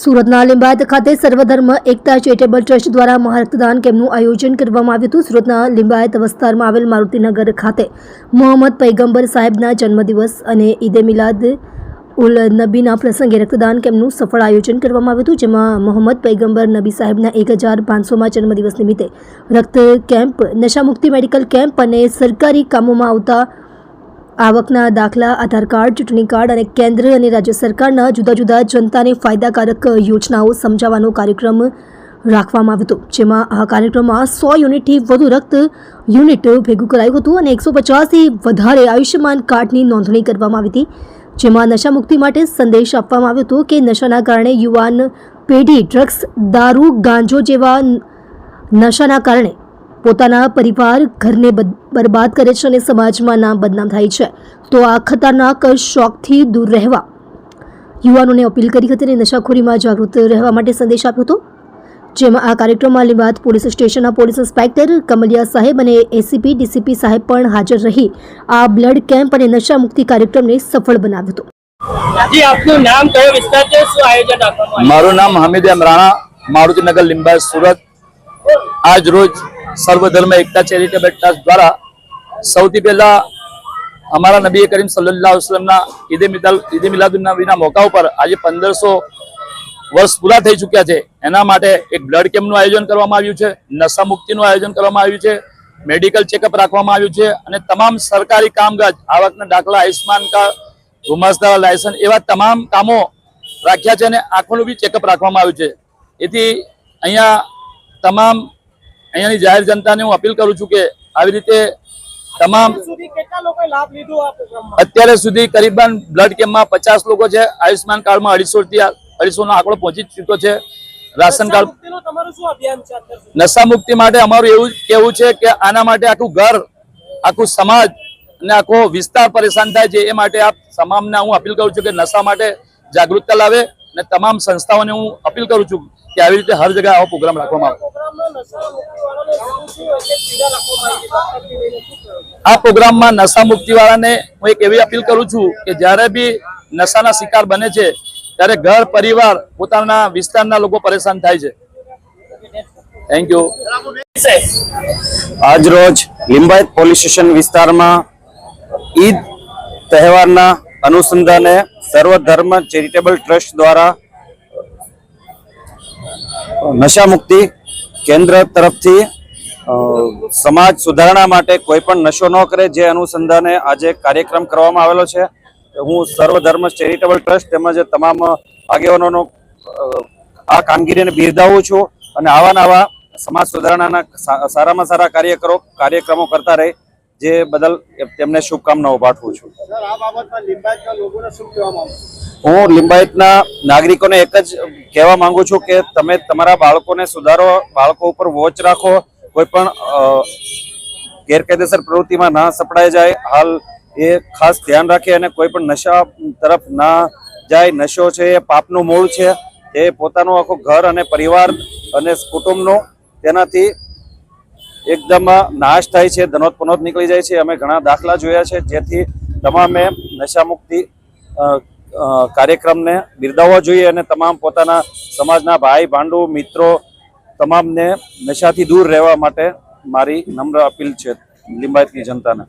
સુરતના લિંબાયત ખાતે સર્વધર્મ એકતા ચેરિટેબલ ટ્રસ્ટ દ્વારા મહારક્તદાન કેમ્પનું આયોજન કરવામાં આવ્યું હતું. સુરતના લિંબાયત વિસ્તારમાં આવેલ મારુતિનગર ખાતે મોહમ્મદ પૈગંબર સાહેબના જન્મદિવસ અને ઈદે મિલાદ ઉલ નબીના પ્રસંગે રક્તદાન કેમ્પનું સફળ આયોજન કરવામાં આવ્યું હતું, જેમાં મોહમ્મદ પૈગંબર નબી સાહેબના એક હજાર પાંચસોમાં જન્મદિવસ નિમિત્તે રક્ત કેમ્પ, નશામુક્તિ મેડિકલ કેમ્પ અને સરકારી કામોમાં આવતા આવકના દાખલા, આધાર કાર્ડ, ચૂંટણી કાર્ડ અને કેન્દ્ર અને રાજ્ય સરકારના જુદા જુદા જનતાને ફાયદાકારક યોજનાઓ સમજાવવાનો કાર્યક્રમ રાખવામાં આવ્યો હતો, જેમાં આ કાર્યક્રમમાં સો યુનિટથી વધુ રક્ત યુનિટ ભેગું કરાયું હતું અને એકસો પચાસથી વધારે આયુષ્યમાન કાર્ડની નોંધણી કરવામાં આવી હતી, જેમાં નશામુક્તિ માટે સંદેશ આપવામાં આવ્યો હતો કે નશાના કારણે યુવાન પેઢી ડ્રગ્સ, દારૂ, ગાંજો જેવા નશાના કારણે પોતાના પરિવાર ઘરને બરબાદ કરે છે અને સમાજમાં નામ બદનામ થાય છે. તો આ ખતરનાક શોખથી દૂર રહેવા. યુવાનોને અપીલ કરી હતી અને નશાખોરીમાં જાગૃત રહેવા માટે સંદેશ આપ્યો હતો. જેમાં આ કાર્યક્રમમાં લીંબાદ પોલીસ સ્ટેશનના પોલીસ ઇન્સ્પેક્ટર કમલિયા સાહેબ અને એસીપી ડીસીપી સાહેબ પણ હાજર રહી. આ બ્લડ કેમ્પ અને નશા મુક્તિ કાર્યક્રમને સફળ બનાવ્યો હતો. મારું નામ હામિદ અમરાણા મારુતિનગર લીંબાદ સુરત. આજ રોજ સર્વધર્મ એકતા ચેરિટેબલ ટ્રસ્ટ દ્વારા સૌથી પહેલા અમારા નબી કરીમ સલ્લાહ અલૈહિ વસલ્લમના ઈદે મિલાદ, ઈદે મિલાદુન નબીના મોકા ઉપર આજે પંદરસો વર્ષ પૂરા થઈ ચૂક્યા છે. એના માટે એક બ્લડ કેમ્પનું આયોજન કરવામાં આવ્યું છે, નશા મુક્તિનું આયોજન કરવામાં આવ્યું છે, મેડિકલ ચેકઅપ રાખવામાં આવ્યું છે અને તમામ સરકારી કામકાજ આવકના દાખલા આયુષ્માન કાર્ડ ગુમાસ્તા લાયસન્સ એવા તમામ કામો રાખ્યા છે અને આંખોનું બી ચેકઅપ રાખવામાં આવ્યું છે. એથી અહીંયા તમામ અહીંયાની જાહેર જનતાને હું અપીલ કરું છું કે આવી રીતે તમામ અત્યારે સુધી કરીબન બ્લડ કેમ્પમાં પચાસ લોકો છે આયુષ્માન કાર્ડમાં અઢીસો થી અઢીસો નો આંકડો પહોંચી ચૂક્યો છે રાશન કાર્ડ? નશા મુક્તિ માટે અમારું એવું કેવું છે કે આના માટે આખું ઘર આખું સમાજ અને આખો વિસ્તાર પરેશાન થાય છે. એ માટે આપ તમામને હું અપીલ કરું છું કે નશા માટે જાગૃતતા લાવે અને તમામ સંસ્થાઓને હું અપીલ કરું છું કે આવી રીતે હર જગ્યાએ આવો પ્રોગ્રામ રાખવામાં આવે. મુક્તિવાળાને? આ પ્રોગ્રામમાં નશા મુક્તિ વાળાને હું એક એવી અપીલ કરું છું કે જ્યારે બી નશાના શિકાર બને છે, ત્યારે ઘર, પરિવાર, પોતાના વિસ્તારના લોકો પરેશાન થાય છે થેન્ક યુ આજ રોજ લિંબાયત પોલીસ સ્ટેશન વિસ્તારમાં ઈદ તહેવારના અનુસંધાને સર્વધર્મ ચેરિટેબલ ટ્રસ્ટ દ્વારા નશા મુક્તિ કેન્દ્ર તરફથી સમાજ સુધારણા માટે કોઈ પણ નશો ન કરે જે અનુસંધાને આજે કાર્યક્રમ કરવામાં આવેલો છે. હું સર્વધર્મ ચેરિટેબલ ટ્રસ્ટ તેમજ તમામ આગેવાનોનો આ કામગીરીને બિરદાવું છું અને આવા નવા સમાજ સુધારણાના સારામાં સારા કાર્યકરો, કાર્યક્રમો કરતા રહે, જે બદલ તેમને શુભકામનાઓ પાઠવું છું? હું લિંબાયતના નાગરિકોને એક જ કહેવા માંગુ છું કે તમે તમારા બાળકોને સુધારો, બાળકો ઉપર વોચ રાખો, કોઈ પણ ગેરકાયદેસર પ્રવૃત્તિમાં ના સપડાઈ જાય. હાલ એ ખાસ ધ્યાન રાખે અને કોઈ પણ નશા તરફ ના જાય. નશો છે એ પાપનું મૂળ છે. એ પોતાનું આખું ઘર અને પરિવાર અને કુટુંબનું તેનાથી એકદમ નાશ થાય છે ધનોત પનોત નીકળી જાય છે. અમે ઘણા દાખલા જોયા છે, જેથી તમામે નશામુક્તિ કાર્યક્રમને બિરદાવવા જોઈએ અને તમામ પોતાના સમાજના ભાઈ, ભાંડુ, મિત્રો તમામને નશાથી દૂર રહેવા માટે મારી નમ્ર અપીલ છે, લિંબાયતની જનતાને.